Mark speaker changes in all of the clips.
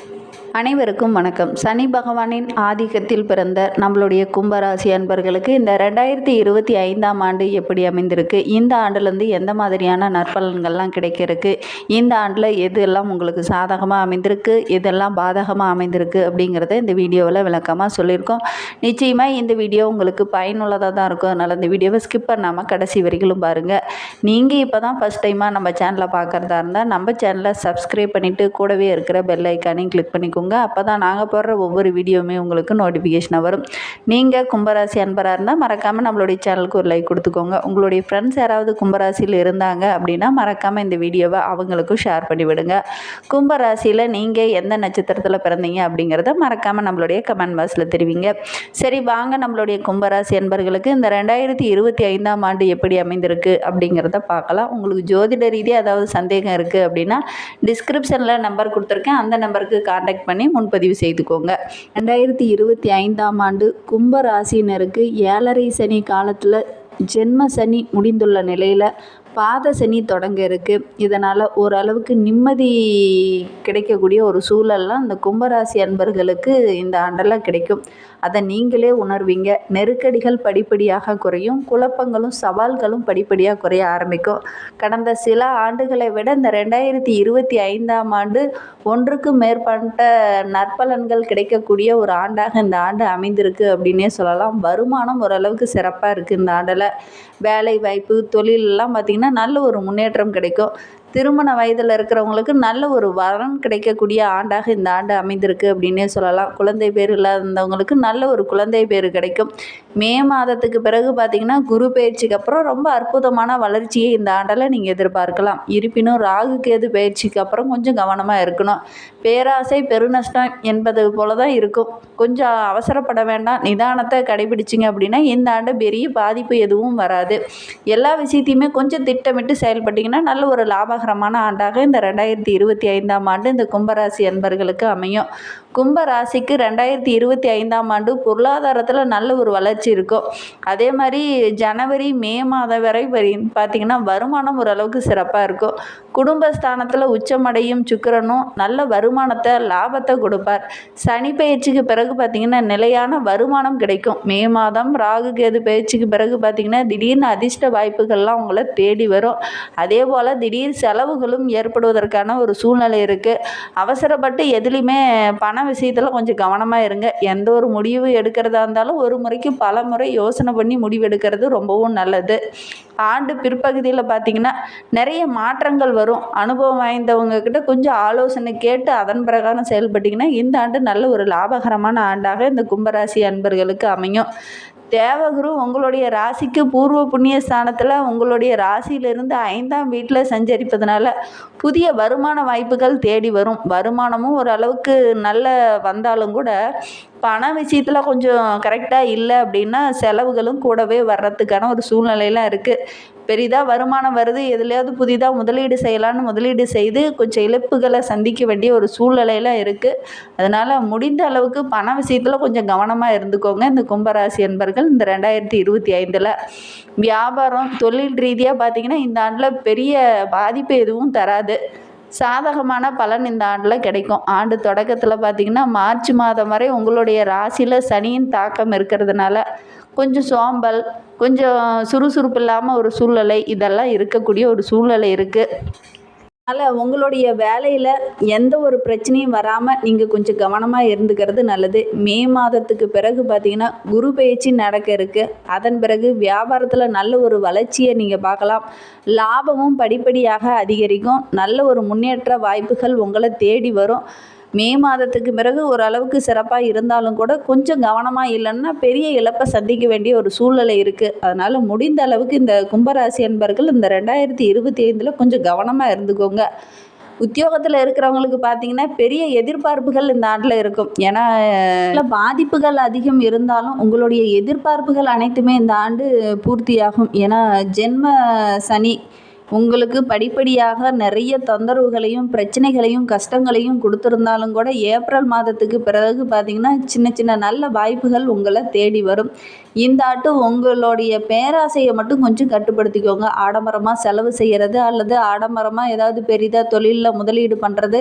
Speaker 1: Thank you அனைவருக்கும் வணக்கம். சனி பகவானின் ஆதிக்கத்தில் பிறந்த நம்மளுடைய கும்பராசி அன்பர்களுக்கு இந்த ரெண்டாயிரத்தி இருபத்தி ஐந்தாம் ஆண்டு எப்படி அமைந்திருக்கு? இந்த ஆண்டுலேருந்து எந்த மாதிரியான நற்பலன்கள்லாம் கிடைக்கிறதுக்கு? இந்த ஆண்டில் எது எல்லாம் உங்களுக்கு சாதகமாக அமைந்திருக்கு? எதெல்லாம் பாதகமாக அமைந்திருக்கு? அப்படிங்கிறத இந்த வீடியோவில் விளக்கமாக சொல்லியிருக்கோம். நிச்சயமாக இந்த வீடியோ உங்களுக்கு பயனுள்ளதாக தான் இருக்கும். அதனால் இந்த வீடியோவை ஸ்கிப் பண்ணாமல் கடைசி வரைக்கும் பாருங்கள் நீங்கள் இப்போ தான் ஃபஸ்ட் டைமாக நம்ம சேனலை பார்க்குறதா இருந்தால் நம்ம சேனலை சப்ஸ்கிரைப் பண்ணிவிட்டு கூடவே இருக்கிற பெல் ஐக்கானையும் கிளிக் பண்ணிக்கோங்க அப்போ தான் நாங்கள் போடுற ஒவ்வொரு வீடியோவுமே உங்களுக்கு நோட்டிஃபிகேஷனாக வரும். நீங்கள் கும்பராசி அன்பராக இருந்தால் மறக்காமல் நம்மளுடைய சேனலுக்கு ஒரு லைக் கொடுத்துக்கோங்க. உங்களுடைய ஃப்ரெண்ட்ஸ் யாராவது கும்பராசியில் இருந்தாங்க அப்படின்னா மறக்காமல் இந்த வீடியோவை அவங்களுக்கும் ஷேர் பண்ணி விடுங்க. கும்பராசியில் நீங்கள் எந்த நட்சத்திரத்தில் பிறந்தீங்க அப்படிங்கிறத மறக்காமல் நம்மளுடைய கமெண்ட் பாக்ஸில் தெரிவிங்க. சரி வாங்க நம்மளுடைய கும்பராசி அன்பர்களுக்கு இந்த ரெண்டாயிரத்தி இருபத்தி ஐந்தாம் ஆண்டு எப்படி அமைந்திருக்கு அப்படிங்கிறத பார்க்கலாம். உங்களுக்கு ஜோதிட ரீதியாக ஏதாவது சந்தேகம் இருக்குது அப்படின்னா டிஸ்கிரிப்ஷனில் நம்பர் கொடுத்துருக்கேன். அந்த நம்பருக்கு காண்டாக்ட் பண்ணி முன்பதிவு செய்துக்கோங்க. ரெண்டாயிரத்தி இருபத்தி ஐந்தாம் ஆண்டு கும்ப ராசினருக்கு ஏழரை சனி காலத்தில் ஜென்ம சனி முடிந்துள்ள நிலையில் பாத சனி தொடங்க இருக்குது இதனால் ஓரளவுக்கு நிம்மதி கிடைக்கக்கூடிய ஒரு சூழல்லாம் இந்த கும்பராசி அன்பர்களுக்கு இந்த ஆண்டெல்லாம் கிடைக்கும். அதை நீங்களே உணர்வீங்க. நெருக்கடிகள் படிப்படியாக குறையும். குழப்பங்களும் சவால்களும் படிப்படியாக குறைய ஆரம்பிக்கும். கடந்த சில ஆண்டுகளை விட இந்த ரெண்டாயிரத்தி இருபத்தி ஐந்தாம் ஆண்டு ஒன்றுக்கும் மேற்பட்ட நற்பலன்கள் கிடைக்கக்கூடிய ஒரு ஆண்டாக இந்த ஆண்டு அமைந்திருக்கு அப்படின்னே சொல்லலாம். வருமானம் ஓரளவுக்கு சிறப்பாக இருக்குது இந்த ஆண்டில். வேலை வாய்ப்பு தொழிலெல்லாம் பார்த்திங்கன்னா நல்ல ஒரு முன்னேற்றம் கிடைக்கும். திருமண வயதில் இருக்கிறவங்களுக்கு நல்ல ஒரு வரன் கிடைக்கக்கூடிய ஆண்டாக இந்த ஆண்டு அமைந்திருக்கு அப்படின்னே சொல்லலாம். குழந்தை பேர் இல்லாதவங்களுக்கு நல்ல ஒரு குழந்தை பேர் கிடைக்கும். மே மாதத்துக்கு பிறகு பார்த்திங்கன்னா குரு பயிற்சிக்கு அப்புறம் ரொம்ப அற்புதமான வளர்ச்சியை இந்த ஆண்டில் நீங்கள் எதிர்பார்க்கலாம். இருப்பினும் ராகு கேது பயிற்சிக்கு அப்புறம் கொஞ்சம் கவனமாக இருக்கணும். பேராசை பெருநஷ்டம் என்பது போல தான் இருக்கும். கொஞ்சம் அவசரப்பட வேண்டாம். நிதானத்தை கடைபிடிச்சிங்க அப்படின்னா இந்த ஆண்டு பெரிய பாதிப்பு எதுவும் வராது. எல்லா விஷயத்தையுமே கொஞ்சம் திட்டமிட்டு செயல்பட்டிங்கன்னா நல்ல ஒரு லாபகரமான ஆண்டாக இந்த ரெண்டாயிரத்தி இருபத்தி ஐந்தாம் ஆண்டு இந்த கும்பராசி அன்பர்களுக்கு அமையும். கும்பராசிக்கு ரெண்டாயிரத்தி இருபத்தி ஐந்தாம் ஆண்டு பொருளாதாரத்தில் நல்ல ஒரு வளர்ச்சி இருக்கும். அதே மாதிரி ஜனவரி மே மாதம் வரை பார்த்திங்கன்னா வருமானம் ஓரளவுக்கு சிறப்பாக இருக்கும். குடும்பஸ்தானத்தில் உச்சமடையும் சுக்கிரனும் நல்ல வருமானத்தை லாபத்தை கொடுப்பார். சனி பயிற்சிக்கு பிறகு பார்த்திங்கன்னா நிலையான வருமானம் கிடைக்கும். மே மாதம் ராகு கேது பயிற்சிக்கு பிறகு பார்த்திங்கன்னா திடீர்னு அதிர்ஷ்ட வாய்ப்புகள்லாம் உங்களை தேடி வரும். அதே போல் திடீர் செலவுகளும் ஏற்படுவதற்கான ஒரு சூழ்நிலை இருக்குது அவசரப்பட்டு எதுலேயுமே பண விஷயத்தில் கொஞ்சம் கவனமாக இருங்க. எந்த ஒரு முடிவு எடுக்கிறதா இருந்தாலும் ஒரு முறைக்கு பல முறை யோசனை பண்ணி முடிவு எடுக்கிறது ரொம்பவும் நல்லது. ஆண்டு பிற்பகுதியில் பார்த்திங்கன்னா நிறைய மாற்றங்கள் வரும். அனுபவம் வாய்ந்தவங்க கிட்ட கொஞ்சம் ஆலோசனை கேட்டு அதன் பிரகாரம் செயல்பட்டிங்கன்னா இந்த ஆண்டு நல்ல ஒரு லாபகரமான ஆண்டாக இந்த கும்பராசி அன்பர்களுக்கு அமையும். தேவகுரு உங்களுடைய ராசிக்கு பூர்வ புண்ணிய ஸ்தானத்தில் உங்களுடைய ராசியிலிருந்து ஐந்தாம் வீட்டில் சஞ்சரிப்பதனால புதிய வருமான வாய்ப்புகள் தேடி வரும். வருமானமும் ஓரளவுக்கு நல்ல வந்தாலும் கூட பண விஷயத்தில் கொஞ்சம் கரெக்டாக இல்லை அப்படின்னா செலவுகளும் கூடவே வர்றதுக்கான ஒரு சூழ்நிலையெல்லாம் இருக்குது பெரிதாக வருமானம் வருது எதுலையாவது புதிதாக முதலீடு செய்யலான்னு முதலீடு செய்து கொஞ்சம் இழப்புகளை சந்திக்க வேண்டிய ஒரு சூழ்நிலையெல்லாம் இருக்குது அதனால் முடிந்த அளவுக்கு பண விஷயத்தில் கொஞ்சம் கவனமாக இருந்துக்கோங்க. இந்த கும்பராசி என்பர்கள் இந்த ரெண்டாயிரத்தி இருபத்தி ஐந்தில் வியாபாரம் தொழில் ரீதியாக பார்த்திங்கன்னா இந்த ஆண்டில் பெரிய பாதிப்பு எதுவும் தராது. சாதகமான பலன் இந்த ஆண்டில் கிடைக்கும். ஆண்டு தொடக்கத்தில் பார்த்திங்கன்னா மார்ச் மாதம் வரை உங்களுடைய ராசியில் சனியின் தாக்கம் இருக்கிறதுனால கொஞ்சம் சோம்பல் கொஞ்சம் சுறுசுறுப்பு இல்லாமல் ஒரு சூழ்நிலை இதெல்லாம் இருக்கக்கூடிய ஒரு சூழ்நிலை இருக்குது அதனால் உங்களுடைய வேலையில் எந்த ஒரு பிரச்சனையும் வராமல் நீங்கள் கொஞ்சம் கவனமாக இருந்துக்கிறது நல்லது. மே மாதத்துக்கு பிறகு பார்த்தீங்கன்னா குரு பயிற்சி நடக்க இருக்கு. அதன் பிறகு வியாபாரத்தில் நல்ல ஒரு வளர்ச்சியை நீங்கள் பார்க்கலாம். லாபமும் படிப்படியாக அதிகரிக்கும். நல்ல ஒரு முன்னேற்ற வாய்ப்புகள் உங்களை தேடி வரும். மே மாதத்துக்கு பிறகு ஓரளவுக்கு சிறப்பாக இருந்தாலும் கூட கொஞ்சம் கவனமாக இல்லைன்னா பெரிய இழப்பை சந்திக்க வேண்டிய ஒரு சூழ்நிலை இருக்குது அதனால் முடிந்த அளவுக்கு இந்த கும்பராசி அன்பர்கள் இந்த ரெண்டாயிரத்தி இருபத்தி ஐந்தில் கொஞ்சம் கவனமாக இருந்துக்கோங்க. உத்தியோகத்தில் இருக்கிறவங்களுக்கு பார்த்தீங்கன்னா பெரிய எதிர்பார்ப்புகள் இந்த ஆண்டில் இருக்கும். ஏன்னா பாதிப்புகள் அதிகம் இருந்தாலும் உங்களுடைய எதிர்பார்ப்புகள் அனைத்துமே இந்த ஆண்டு பூர்த்தியாகும். ஏன்னா ஜென்ம சனி உங்களுக்கு படிப்படியாக நிறைய தொந்தரவுகளையும் பிரச்சனைகளையும் கஷ்டங்களையும் கொடுத்துருந்தாலும் கூட ஏப்ரல் மாதத்துக்கு பிறகு பார்த்திங்கன்னா சின்ன சின்ன நல்ல வாய்ப்புகள் உங்களை தேடி வரும். இந்த ஆட்டு உங்களுடைய பேராசையை மட்டும் கொஞ்சம் கட்டுப்படுத்திக்கோங்க. ஆடம்பரமாக செலவு செய்கிறது அல்லது ஆடம்பரமாக ஏதாவது பெரிதாக தொழிலில் முதலீடு பண்ணுறது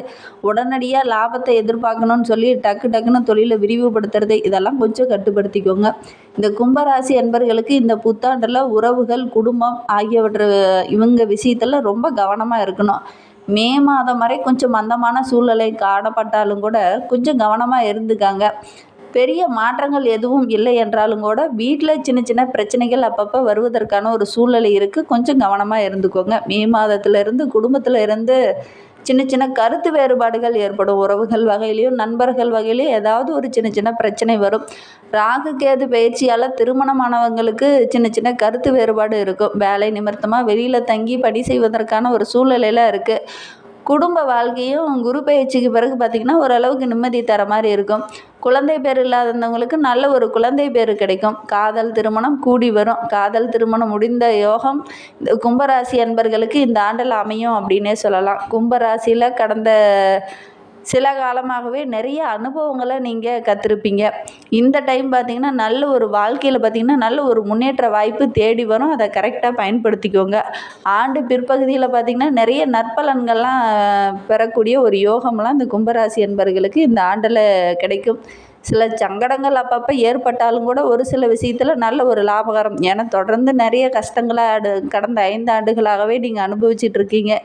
Speaker 1: உடனடியாக லாபத்தை எதிர்பார்க்கணும்னு சொல்லி டக்கு டக்குன்னு தொழிலை விரிவுபடுத்துறது இதெல்லாம் கொஞ்சம் கட்டுப்படுத்திக்கோங்க. இந்த கும்பராசி அன்பர்களுக்கு இந்த புத்தாண்டில் உறவுகள் குடும்பம் ஆகியவற்றை இவங்க விஷயத்தில் ரொம்ப கவனமாக இருக்கணும். மே மாதம் வரை கொஞ்சம் மந்தமான சூழ்நிலை காணப்பட்டாலும் கூட கொஞ்சம் கவனமாக இருந்துக்காங்க. பெரிய மாற்றங்கள் எதுவும் இல்லை என்றாலும் கூட வீட்டில் சின்ன சின்ன பிரச்சனைகள் அப்பப்போ வருவதற்கான ஒரு சூழ்நிலை இருக்குது. கொஞ்சம் கவனமாக இருந்துக்கோங்க. மே மாதத்துலேருந்து குடும்பத்தில் இருந்து சின்ன சின்ன கருத்து வேறுபாடுகள் ஏற்படும். உறவுகள் வகையிலையும் நண்பர்கள் வகையிலையும் ஏதாவது ஒரு சின்ன சின்ன பிரச்சனை வரும். ராகு கேது பயிற்சியால் திருமணமானவங்களுக்கு சின்ன சின்ன கருத்து வேறுபாடு இருக்கும். வேலை நிமித்தமாக வெளியில் தங்கி பணி செய்வதற்கான ஒரு சூழ்நிலையில் இருக்குது. குடும்ப வாழ்க்கையும் குரு பயிற்சிக்கு பிறகு பார்த்திங்கன்னா ஓரளவுக்கு நிம்மதி தர மாதிரி இருக்கும். குழந்தை பேர் இல்லாதவங்களுக்கு நல்ல ஒரு குழந்தை பேர் கிடைக்கும். காதல் திருமணம் கூடி வரும். காதல் திருமணம் முடிந்த யோகம் இந்த கும்பராசி அன்பர்களுக்கு இந்த ஆண்டில் அமையும் அப்படின்னே சொல்லலாம். கும்பராசியில் கடந்த சில காலமாகவே நிறைய அனுபவங்களை நீங்கள் கற்றுருப்பீங்க இந்த டைம் பார்த்திங்கன்னா நல்ல ஒரு வாழ்க்கையில் பார்த்திங்கன்னா நல்ல ஒரு முன்னேற்ற வாய்ப்பு தேடி வரும். அதை கரெக்டாக பயன்படுத்திக்கோங்க. ஆண்டு பிற்பகுதியில் பார்த்திங்கன்னா நிறைய நற்பலன்கள்லாம் பெறக்கூடிய ஒரு யோகம்லாம் இந்த கும்பராசி என்பர்களுக்கு இந்த ஆண்டில் கிடைக்கும். சில சங்கடங்கள் அப்பப்போ ஏற்பட்டாலும் கூட ஒரு சில விஷயத்தில் நல்ல ஒரு லாபகரம். ஏன்னா தொடர்ந்து நிறைய கஷ்டங்களை கடந்த ஐந்து ஆண்டுகளாகவே நீங்கள் அனுபவிச்சிட்ருக்கீங்க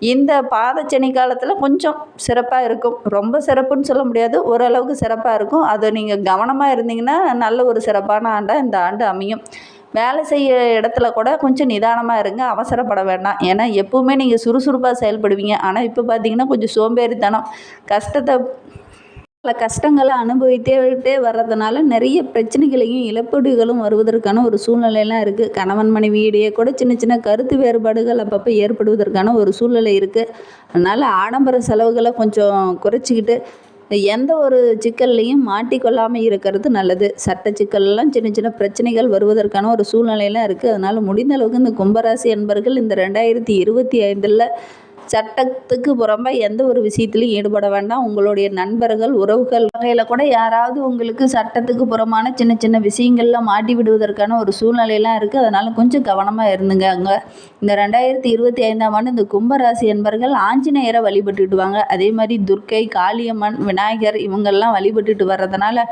Speaker 1: இந்த பாதச்சனி காலத்தில் கொஞ்சம் சிறப்பாக இருக்கும். ரொம்ப சிறப்புன்னு சொல்ல முடியாது. ஓரளவுக்கு சிறப்பாக இருக்கும். அதை நீங்கள் கவனமாக இருந்தீங்கன்னா நல்ல ஒரு சிறப்பான ஆண்டாக இந்த ஆண்டு அமையும். வேலை செய்ய இடத்துல கூட கொஞ்சம் நிதானமாக இருங்க. அவசரப்பட வேண்டாம். ஏன்னா எப்போவுமே நீங்கள் சுறுசுறுப்பாக செயல்படுவீங்க. ஆனால் இப்போ பார்த்தீங்கன்னா கொஞ்சம் சோம்பேறித்தனம் கஷ்டத்தை பல கஷ்டங்களை அனுபவித்தே வர்றதுனால நிறைய பிரச்சனைகளையும் இழப்பீடுகளும் வருவதற்கான ஒரு சூழ்நிலையெல்லாம் இருக்குது கணவன் மனைவி இடையே கூட சின்ன சின்ன கருத்து வேறுபாடுகள் அப்பப்போ ஏற்படுவதற்கான ஒரு சூழ்நிலை இருக்குது அதனால் ஆடம்பர செலவுகளை கொஞ்சம் குறைச்சிக்கிட்டு எந்த ஒரு சிக்கல்லையும் மாட்டிக்கொள்ளாமல் இருக்கிறது நல்லது. சட்ட சிக்கல்லாம் சின்ன சின்ன பிரச்சனைகள் வருவதற்கான ஒரு சூழ்நிலையெல்லாம் இருக்குது அதனால் முடிந்த அளவுக்கு இந்த கும்பராசி என்பர்கள் இந்த ரெண்டாயிரத்தி இருபத்தி ஐந்தில் சட்டத்துக்கு புறம்பாக எந்த ஒரு விஷயத்துலையும் ஈடுபட வேண்டாம். உங்களுடைய நண்பர்கள் உறவுகள் வகையில் கூட யாராவது உங்களுக்கு சட்டத்துக்கு புறமான சின்ன சின்ன விஷயங்கள்ல மாட்டி விடுவதற்கான ஒரு சூழ்நிலையெல்லாம் இருக்குது அதனால் கொஞ்சம் கவனமாக இருந்துங்க. அங்கே இந்த ரெண்டாயிரத்தி இருபத்தி ஐந்தாம் ஆண்டு இந்த கும்பராசி என்பர்கள் ஆஞ்சநேயரை வழிபட்டுடுவாங்க அதே மாதிரி துர்க்கை காளியம்மன் விநாயகர் இவங்கெல்லாம் வழிபட்டுட்டு வர்றதுனால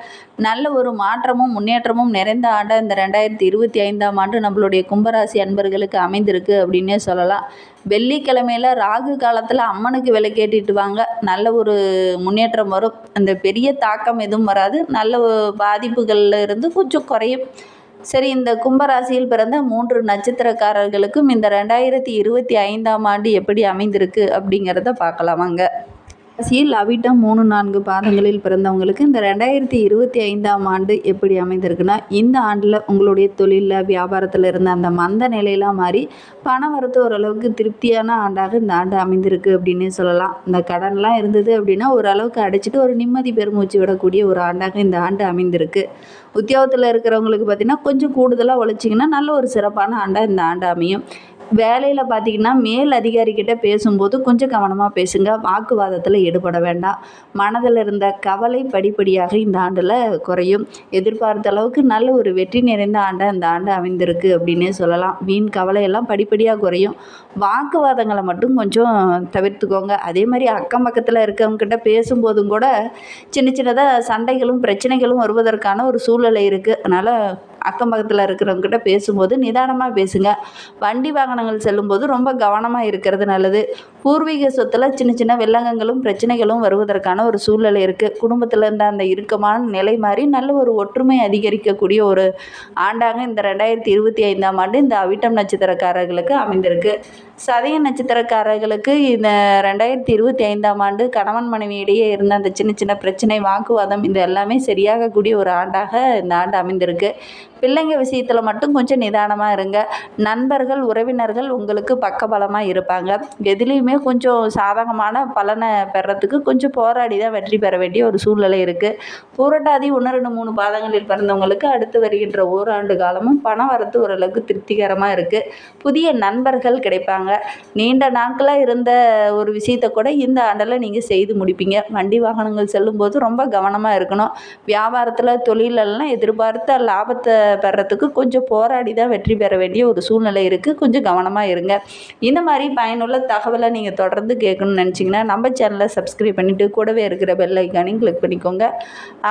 Speaker 1: நல்ல ஒரு மாற்றமும் முன்னேற்றமும் நிறைந்த ஆண்டாக இந்த ரெண்டாயிரத்தி இருபத்தி ஐந்தாம் ஆண்டு நம்மளுடைய கும்பராசி அன்பர்களுக்கு அமைந்திருக்கு அப்படின்னே சொல்லலாம். வெள்ளிக்கிழமையில் ராகு காலத்தில் அம்மனுக்கு விலை வாங்க. நல்ல ஒரு முன்னேற்றம் வரும். அந்த பெரிய தாக்கம் எதுவும் வராது. நல்ல பாதிப்புகளில் இருந்து கொஞ்சம் குறையும். சரி இந்த கும்பராசியில் பிறந்த மூன்று நட்சத்திரக்காரர்களுக்கும் இந்த ரெண்டாயிரத்தி இருபத்தி ஐந்தாம் ஆண்டு எப்படி அமைந்திருக்கு அப்படிங்கிறத பார்க்கலாமாங்க. ராசியில் அவிட்டம் மூணு நான்கு பாதங்களில் பிறந்தவங்களுக்கு இந்த ரெண்டாயிரத்தி இருபத்தி ஐந்தாம் ஆண்டு எப்படி அமைந்திருக்குன்னா இந்த ஆண்டில் உங்களுடைய தொழிலில் வியாபாரத்தில் இருந்த அந்த மந்த நிலையெல்லாம் மாறி பண வரத்து ஓரளவுக்கு திருப்தியான ஆண்டாக இந்த ஆண்டு அமைந்திருக்கு அப்படின்னு சொல்லலாம். இந்த கடன்லாம் இருந்தது அப்படின்னா ஓரளவுக்கு அடைச்சிட்டு ஒரு நிம்மதி பெருமூச்சு விடக்கூடிய ஒரு ஆண்டாக இந்த ஆண்டு அமைந்திருக்கு. உத்தியோகத்தில் இருக்கிறவங்களுக்கு பார்த்திங்கன்னா கொஞ்சம் கூடுதலாக உழைச்சிங்கன்னா நல்ல ஒரு சிறப்பான ஆண்டாக இந்த ஆண்டு அமையும். வேலையில் பார்த்தீங்கன்னா மேல் அதிகாரிக்கிட்ட பேசும்போது கொஞ்சம் கவனமாக பேசுங்க வாக்குவாதத்தில் ஈடுபட வேண்டாம். மனதில் இருந்த கவலை படிப்படியாக இந்த ஆண்டில் குறையும். எதிர்பார்த்த அளவுக்கு நல்ல ஒரு வெற்றி நிறைந்த ஆண்டை இந்த ஆண்டு அமைந்திருக்கு அப்படின்னே சொல்லலாம். வீண் கவலையெல்லாம் படிப்படியாக குறையும். வாக்குவாதங்களை மட்டும் கொஞ்சம் தவிர்த்துக்கோங்க. அதே மாதிரி அக்கம் பக்கத்தில் இருக்கவங்கக்கிட்ட பேசும்போதும் கூட சின்ன சின்னதாக சண்டைகளும் பிரச்சனைகளும் வருவதற்கான ஒரு சூழ்நிலை இருக்குது அதனால் அக்கம் பக்கத்தில் இருக்கிறவங்ககிட்ட பேசும்போது நிதானமாக பேசுங்க. வண்டி வாகனங்கள் செல்லும்போது ரொம்ப கவனமாக இருக்கிறது நல்லது. பூர்வீக சொத்தில் சின்ன சின்ன வெள்ளங்கங்களும் பிரச்சனைகளும் வருவதற்கான ஒரு சூழ்நிலை இருக்குது குடும்பத்தில் இருந்த அந்த இறுக்கமான நிலை மாறி நல்ல ஒரு ஒற்றுமை அதிகரிக்கக்கூடிய ஒரு ஆண்டாக இந்த ரெண்டாயிரத்தி இருபத்தி ஐந்தாம் ஆண்டு இந்த அவிட்டம் நட்சத்திரக்காரர்களுக்கு அமைந்திருக்கு. சதய நட்சத்திரக்காரர்களுக்கு இந்த ரெண்டாயிரத்தி இருபத்தி ஐந்தாம் ஆண்டு கணவன் மனைவி இடையே இருந்த அந்த சின்ன சின்ன பிரச்சனை வாக்குவாதம் இது எல்லாமே சரியாகக்கூடிய ஒரு ஆண்டாக இந்த ஆண்டு அமைந்திருக்கு. பிள்ளைங்க விஷயத்தில் மட்டும் கொஞ்சம் நிதானமாக இருங்க. நண்பர்கள் உறவினர்கள் உங்களுக்கு பக்கபலமாக இருப்பாங்க. எதுலேயுமே கொஞ்சம் சாதகமான பலனை பெறத்துக்கு கொஞ்சம் போராடி தான் வெற்றி பெற வேண்டிய ஒரு சூழ்நிலை இருக்குது பூரட்டாதி ஒன்று ரெண்டு மூணு பாதங்களில் பிறந்தவங்களுக்கு அடுத்து வருகின்ற ஓராண்டு காலமும் பண வரத்து ஓரளவுக்கு திருப்திகரமாக இருக்குது புதிய நண்பர்கள் கிடைப்பாங்க. நீண்ட நாட்களாக இருந்த ஒரு விஷயத்தை கூட இந்த ஆண்டில் நீங்கள் செய்து முடிப்பீங்க. வண்டி வாகனங்கள் செல்லும்போது ரொம்ப கவனமாக இருக்கணும். வியாபாரத்தில் தொழிலெல்லாம் எதிர்பார்த்த லாபத்தை பெறத்துக்கு கொஞ்சம் போராடி தான் வெற்றி பெற வேண்டிய ஒரு சூழ்நிலை இருக்குது கொஞ்சம் கவனமாக இருங்க. இந்த மாதிரி பயனுள்ள தகவலை நீங்கள் தொடர்ந்து கேட்கணும்னு நினச்சிங்கன்னா நம்ம சேனலை சப்ஸ்கிரைப் பண்ணிவிட்டு கூடவே இருக்கிற பெல் ஐக்கானையும் கிளிக் பண்ணிக்கோங்க.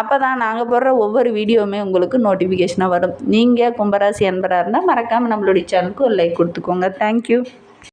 Speaker 1: அப்போ தான் நாங்கள் போடுற ஒவ்வொரு வீடியோவுமே உங்களுக்கு நோட்டிஃபிகேஷனாக வரும். நீங்கள் கும்பராசி அன்பராக இருந்தால் மறக்காமல் நம்மளுடைய சேனலுக்கு ஒரு லைக் கொடுத்துக்கோங்க. தேங்க்யூ